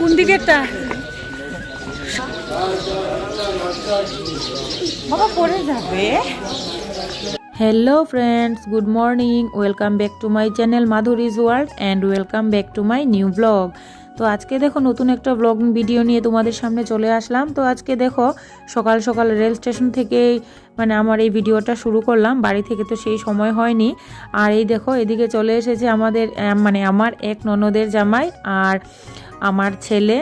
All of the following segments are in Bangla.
কোন দিকেরটা? বাবা, পড়ে যাবে। Hello friends good morning welcome back to my channel Madhuri's world and welcome back to my new vlog তো আজকে দেখো নতুন একটা ব্লগ ভিডিও নিয়ে তোমাদের সামনে চলে আসলাম। তো আজকে দেখো সকাল সকাল রেল স্টেশন থেকেই মানে আমার এই ভিডিওটা শুরু করলাম। বাড়ি থেকে তো সেই সময় হয়নি। আর এই দেখো, এদিকে চলে এসেছে আমাদের মানে আমার এক ননদের জামাই আর আমার ছেলে,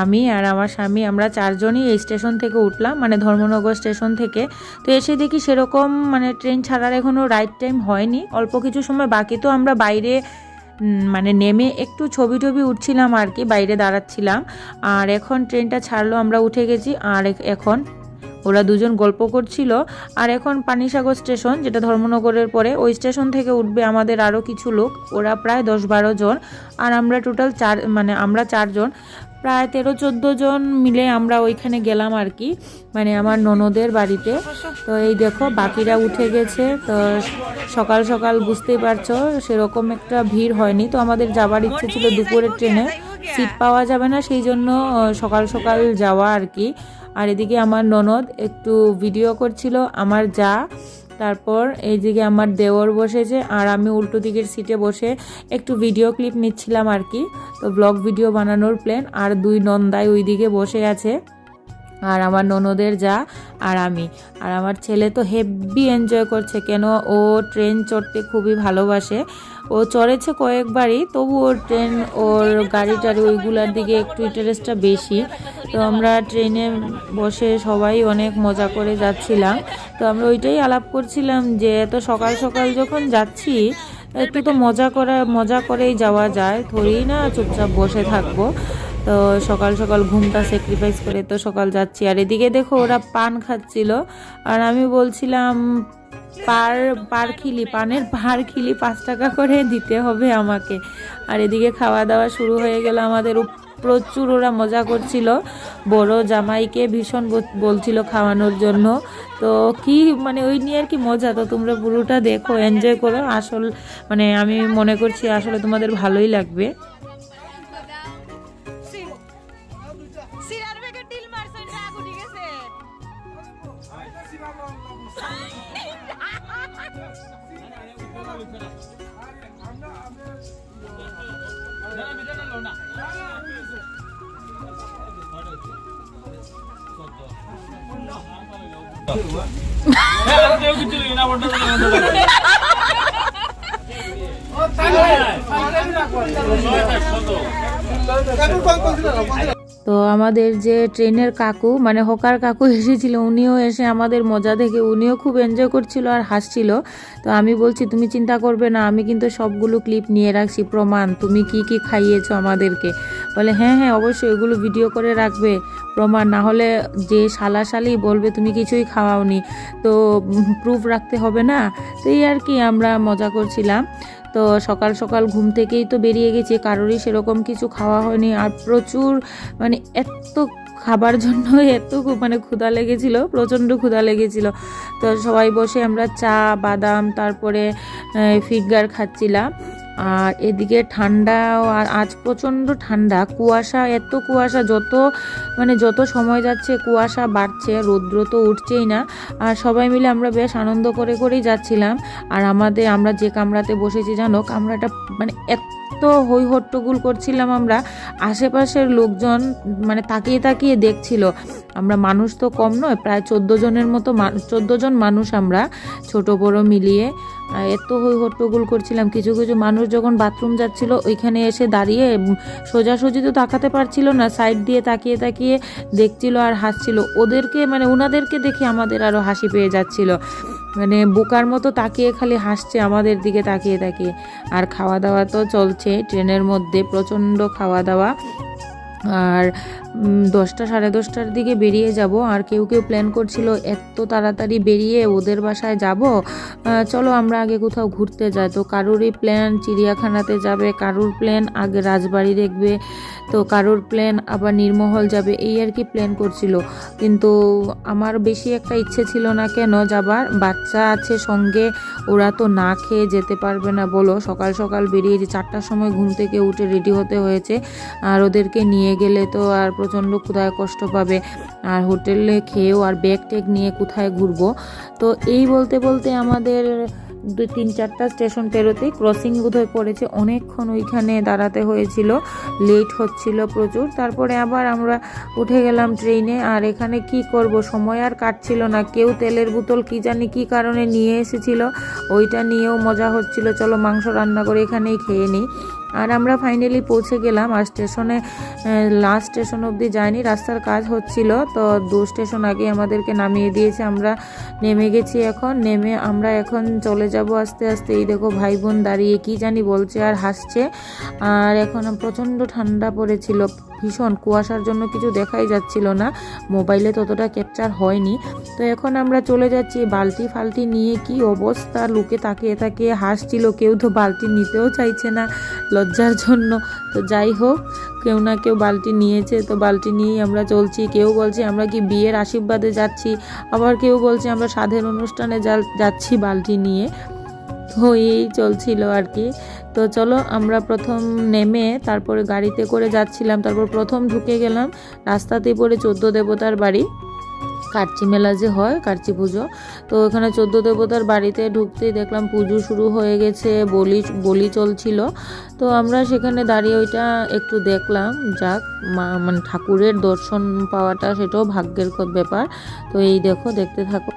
আমি আর আমার স্বামী, আমরা চারজনই এই স্টেশন থেকে উঠলাম মানে ধর্মনগর স্টেশন থেকে। তো এসে দেখি সেরকম মানে ট্রেন ছাড়ার এখনও রাইট টাইম হয়নি। অল্প কিছু সময় বাকি তো আমরা বাইরে মানে নেমে একটু ছবি টবি উঠছিলাম আর কি, বাইরে দাঁড়াচ্ছিলাম। আর এখন ট্রেনটা ছাড়লো, আমরা উঠে গেছি, আর এখন ওরা দুজন গল্প করছিল। আর এখন পানিসাগর স্টেশন, যেটা ধর্মনগরের পরে, ওই স্টেশন থেকে উঠবে আমাদের আরও কিছু লোক। ওরা প্রায় দশ বারো জন। আর আমরা টোটাল চার মানে আমরা চারজন। প্রায় তেরো চোদ্দ জন মিলে আমরা ওইখানে গেলাম আর কি। মানে আমার ননদের বাড়িতে। তো এই দেখো, বাকিরা উঠে গেছে। তো সকাল সকাল বুঝতেই পারছ, সেরকম একটা ভিড় হয়নি। তো আমাদের যাবার ইচ্ছে ছিল দুপুরের ট্রেনে। সিট পাওয়া যাবে না, সেই জন্য সকাল সকাল যাওয়া আর কি। আর এদিকে আমার ননদ একটু ভিডিও করছিল, আমার যা। তারপর এই দিকে আমার দেওর বসেছে, আর আমি উল্টো দিকের সিটে বসে একটু ভিডিও ক্লিপ নিচ্ছিলাম আর কি। তো ব্লগ ভিডিও বানানোর প্ল্যান আর দুই নন্দাই ওইদিকে বসে আছে। আর আমার ননদের যা আর আমি। আর আমার ছেলে তো হেভি এনজয় করছে। কেন? ও ট্রেন চড়তে খুবই ভালোবাসে। ও চড়েছে কয়েকবারই, তবু ওর ট্রেন ওর গাড়ি টাড়ি ওইগুলোর দিকে একটু ইন্টারেস্টটা বেশি। তো আমরা ট্রেনে বসে সবাই অনেক মজা করে যাচ্ছিলাম। তো আমরা ওইটাই আলাপ করছিলাম যে, এত সকাল সকাল যখন যাচ্ছি, একটু তো মজা করা, মজা করেই যাওয়া যায়। থোড়ি না চুপচাপ বসে থাকব। তো সকাল সকাল ঘুমটা স্যাক্রিফাইস করে তো সকাল যাচ্ছি। আর এদিকে দেখো ওরা পান খাচ্ছিল। আর আমি বলছিলাম, পার পার খিলি পানের পার খিলি পাঁচ টাকা করে দিতে হবে আমাকে। আর এদিকে খাওয়া দাওয়া শুরু হয়ে গেল আমাদের। প্রচুর ওরা মজা করছিল। বড় জামাইকে ভীষণ বল- বলছিল খাওয়ানোর জন্য। তো কি মানে ওই নিয়ে আর কি মজা? তো তোমরা পুরোটা দেখো এনজয় করো। আসল মানে আমি মনে করছি আসলে তোমাদের ভালোই লাগবে। 어, 땅을 땅을 빵빵 들어라. তো আমাদের যে ট্রেনের কাকু মানে হকার কাকু এসেছিল, উনিও এসে আমাদের মজা দেখে উনিও খুব এনজয় করছিল আর হাসছিল। তো আমি বলছি, তুমি চিন্তা করবে না, আমি কিন্তু সবগুলো ক্লিপ নিয়ে রাখছি। প্রমাণ, তুমি কি কি খাইয়েছো আমাদেরকে? বলে হ্যাঁ হ্যাঁ অবশ্যই এগুলো ভিডিও করে রাখবে, প্রমাণ। না হলে যে সালাসালি বলবে, তুমি কিছুই খাওয়াওনি। তো প্রুফ রাখতে হবে না? তো এই আর কি আমরা মজা করছিলাম। তো সকাল সকাল ঘুম থেকেই তো বেরিয়ে গেছি, কারোরই সেরকম কিছু খাওয়া হয়নি। আর প্রচুর মানে এত খাবার জন্য এত মানে ক্ষুধা লেগেছিল, প্রচণ্ড ক্ষুধা লেগেছিল। তো সবাই বসে আমরা চা, বাদাম, তারপরে ফিগার খাচ্ছিলাম। আর এদিকে ঠান্ডাও, আর আজ প্রচণ্ড ঠান্ডা। কুয়াশা, এত কুয়াশা, যত মানে যত সময় যাচ্ছে, কুয়াশা বাড়ছে, রৌদ্র তো উঠছেই না। আর সবাই মিলে আমরা বেশ আনন্দ করে করেই যাচ্ছিলাম। আর আমাদের, আমরা যে কামরাতে বসেছি, জানো, কামরাটা মানে এত হই হট্টগোল করছিলাম আমরা। আশেপাশের লোকজন মানে তাকিয়ে তাকিয়ে দেখছিল। আমরা মানুষ তো কম নয়, প্রায় চোদ্দ জনের মতো চোদ্দ জন মানুষ আমরা, ছোট বড় মিলিয়ে। এত হই হট্টগোল করছিলাম। কিছু কিছু মানুষ যখন বাথরুম যাচ্ছিল, ওইখানে এসে দাঁড়িয়ে সোজাসুজি তো তাকাতে পারছিল না, সাইড দিয়ে তাকিয়ে তাকিয়ে দেখছিল আর হাসছিল। ওদেরকে মানে ওনাদেরকে দেখে আমাদের আরও হাসি পেয়ে যাচ্ছিল। মানে বোকার মতো তাকিয়ে খালি হাসছে, আমাদের দিকে তাকিয়ে তাকিয়ে। আর খাওয়া দাওয়া তো চলছে, ট্রেনের মধ্যে প্রচণ্ড খাওয়া দাওয়া। আর দশটা, সাড়ে দশটার দিকে বেরিয়ে যাব। আর কেউ কেউ প্ল্যান করছিল, এত তাড়াতাড়ি বেরিয়ে ওদের বাসায় যাব? চলো আমরা আগে কোথাও ঘুরতে যাই। তো কারোরই প্ল্যান চিড়িয়াখানাতে যাবে, কারোর প্ল্যান আগে রাজবাড়ি দেখবে, তো কারোর প্ল্যান আবার নির্মহল যাবে, এই আর কি প্ল্যান করছিল। কিন্তু আমার বেশি একটা ইচ্ছে ছিল না কেন যাবার। বাচ্চা আছে সঙ্গে, ওরা তো না খেয়ে যেতে পারবে না। বলো, সকাল সকাল বেরিয়ে চারটার সময় ঘুম থেকে উঠে রেডি হতে হয়েছে, আর ওদেরকে নিয়ে নিয়ে গেলে তো আর প্রচণ্ড কোথায় কষ্ট পাবে। আর হোটেলে খেয়েও আর ব্যাগ ট্যাগ নিয়ে কোথায় ঘুরবো? তো এই বলতে বলতে আমাদের দুই তিন, চারটা স্টেশন পেরোতেই ক্রসিং বোধহয় পড়েছে। অনেকক্ষণ ওইখানে দাঁড়াতে হয়েছিল। লেট হচ্ছিল প্রচুর। তারপরে আবার আমরা উঠে গেলাম ট্রেনে আর এখানে কি করব? সময় আর কাটছিল না। কেউ তেলের বোতল কি জানি কি কারণে নিয়ে এসেছিল। ওইটা নিয়েও মজা হচ্ছিল। চলো মাংস রান্না করে এখানেই খেয়ে নিই। আর আমরা ফাইনালি পৌঁছে গেলাম, আর স্টেশনে লাস্ট স্টেশন অবধি যাইনি, রাস্তার কাজ হচ্ছিল, তো দু স্টেশন আগে আমাদেরকে নামিয়ে দিয়েছে, আমরা নেমে গেছি এখন, নেমে আমরা এখন চলে যাব আস্তে আস্তে, এই দেখো ভাই বোন দাঁড়িয়ে কি জানি বলছে আর হাসছে, আর এখন প্রচণ্ড ঠান্ডা পড়েছিল, ভীষণ, কুয়াশার জন্য কিছু দেখাই যাচ্ছিল না মোবাইলে ততটা ক্যাপচার হয়নি, তো এখন আমরা চলে যাচ্ছি, বালতি ফালতি নিয়ে কি অবস্থা, লোকে তাকিয়ে তাকিয়ে হাসছিল, কেউ তো বালতি নিতেও চাইছে না লজ্জার জন্য। তো যাই হোক, কেউ না কেউ বালতি নিয়েছে। তো বালতি নিয়েই আমরা চলছি। কেউ বলছে, আমরা কি বিয়ের আশীর্বাদে যাচ্ছি? আবার কেউ বলছে, আমরা সাধের অনুষ্ঠানে যাচ্ছি বালতি নিয়ে। তো এই চলছিল আর কি। তো চলো, আমরা প্রথম নেমে তারপরে গাড়িতে করে যাচ্ছিলাম। তারপর প্রথম ঢুকে গেলাম রাস্তাতে পড়ে চোদ্দ দেবতার বাড়ি। কার্চি মেলা যে হয়, কার্চি পুজো। তো ওখানে চোদ্দ দেবতার বাড়িতে ঢুকতেই দেখলাম পুজো শুরু হয়ে গেছে, বলি বলি চলছিল। তো আমরা সেখানে দাঁড়িয়ে ওইটা একটু দেখলাম, যাক মানে ঠাকুরের দর্শন পাওয়াটা সেটাও ভাগ্যের ব্যাপার। তো এই দেখো, দেখতে থাকো।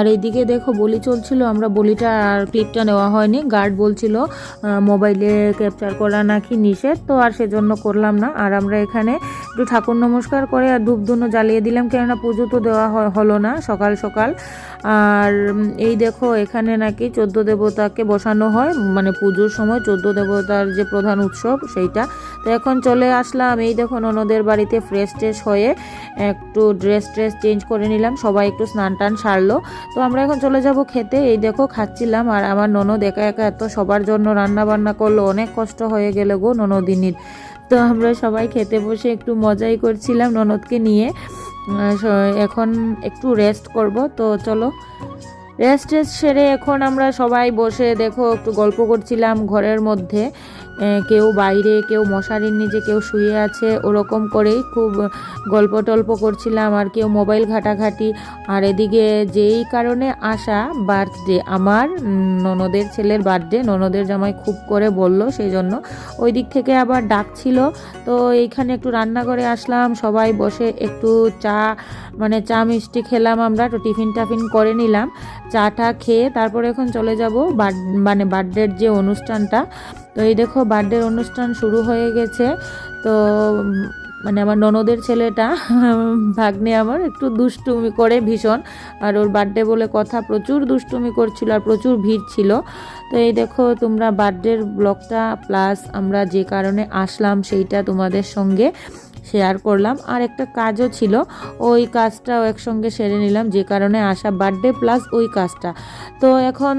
আর এইদিকে দেখো বলি চলছিল, আমরা বলিটা আর ক্লিপটা নেওয়া হয়নি। গার্ড বলছিল মোবাইলে ক্যাপচার করা নাকি নিষেধ, তো আর সেজন্য করলাম না। আর আমরা এখানে একটু ঠাকুর নমস্কার করে আর ধূপ ধুনো জ্বালিয়ে দিলাম, কেননা পুজো তো দেওয়া হলো না সকাল সকাল। আর এই দেখো, এখানে নাকি চোদ্দ দেবতাকে বসানো হয় মানে পুজোর সময় চোদ্দ দেবতার যে প্রধান উৎসব সেইটা। তো এখন চলে আসলাম, এই দেখো ননদের বাড়িতে ফ্রেশ ট্রেশ হয়ে একটু ড্রেস ট্রেস চেঞ্জ করে নিলাম, সবাই একটু স্নান টান সারলো। তো আমরা এখন চলে যাব খেতে। এই দেখো খাচ্ছিলাম আর আমার ননদ একা একা এত সবার জন্য রান্না বান্না করল, অনেক কষ্ট হয়ে গেল গো ননদিনীর। তো আমরা সবাই খেতে বসে একটু মজাই করছিলাম ননদকে নিয়ে। এখন একটু রেস্ট করব, তো চলো। রেস্ট টেস্ট সেরে এখন আমরা সবাই বসে দেখো একটু গল্প করছিলাম ঘরের মধ্যে। কেউ বাইরে, কেউ মশারির নিচে, কেউ শুয়ে আছে, ওরকম করেই খুব গল্প টল্প করছিলাম আর কেউ মোবাইল ঘাটাঘাটি। আর এদিকে যেই কারণে আসা বার্থডে, আমার ননদের ছেলের বার্থডে, ননদের জামাই খুব করে বলল সেই জন্য ওই দিক থেকে আবার ডাকছিল তো এইখানে একটু রান্না করে আসলাম, সবাই বসে একটু চা মানে চা মিষ্টি খেলাম আমরা তো টিফিন টাফিন করে নিলাম। চাটা খেয়ে তারপরে এখন চলে যাব মানে বার্থডের যে অনুষ্ঠানটা তো এই দেখো বার্থডের অনুষ্ঠান শুরু হয়ে গেছে। তো মানে আমার ননদের ছেলেটা, ভাগ্নে আমার, একটু দুষ্টুমি করে ভীষণ। আর ওর বার্থডে বলে কথা প্রচুর দুষ্টুমি করছিল আর প্রচুর ভিড় ছিল। তো এই দেখো তোমরা বার্থডের ব্লগটা প্লাস আমরা যে কারণে আসলাম সেইটা তোমাদের সঙ্গে শেয়ার করলাম। আর একটা কাজও ছিল, ওই কাজটাও একসঙ্গে সেরে নিলাম, যে কারণে আসা বার্থডে প্লাস ওই কাজটা। তো এখন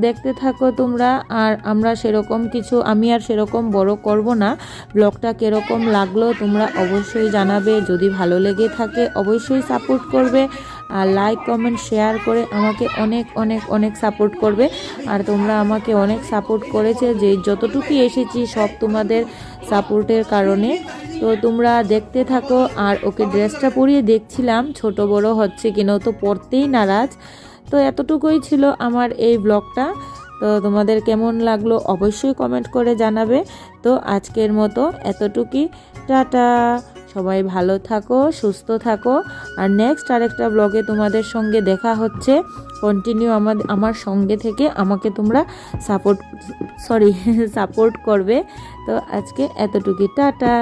দেখতে থাকো তোমরা, আর আমরা সেরকম কিছু, আমি আর সেরকম বড় করব না। ব্লগটা কীরকম লাগল তোমরা অবশ্যই জানাবে, যদি ভালো লেগে থাকে অবশ্যই সাপোর্ট করবে। আর লাইক, কমেন্ট, শেয়ার করে আমাকে অনেক অনেক অনেক সাপোর্ট করবে। আর তোমরা আমাকে অনেক সাপোর্ট করেছে, যে যতটুকু এসেছি সব তোমাদের সাপোর্টের কারণে। তো তোমরা দেখতে থাকো, আর ওকে ড্রেসটা পরিয়ে দেখছিলাম, ছোট বড় হচ্ছে কিনা তো পরতেই নারাজ। তো এতটুকুই ছিল আমার এই ব্লগটা। তো তোমাদের কেমন লাগল অবশ্যই কমেন্ট করে জানাবে। তো আজকের মতো এতটুকুই। টাটা! সবাই ভালো থাকো, সুস্থ থাকো। আর নেক্সট আরেকটা ব্লগে তোমাদের সঙ্গে দেখা হচ্ছে। কন্টিনিউ আমার আমার সঙ্গে থেকে আমাকে তোমরা সাপোর্ট সরি সাপোর্ট করবে। তো আজকে এতটুকুই, টাটা।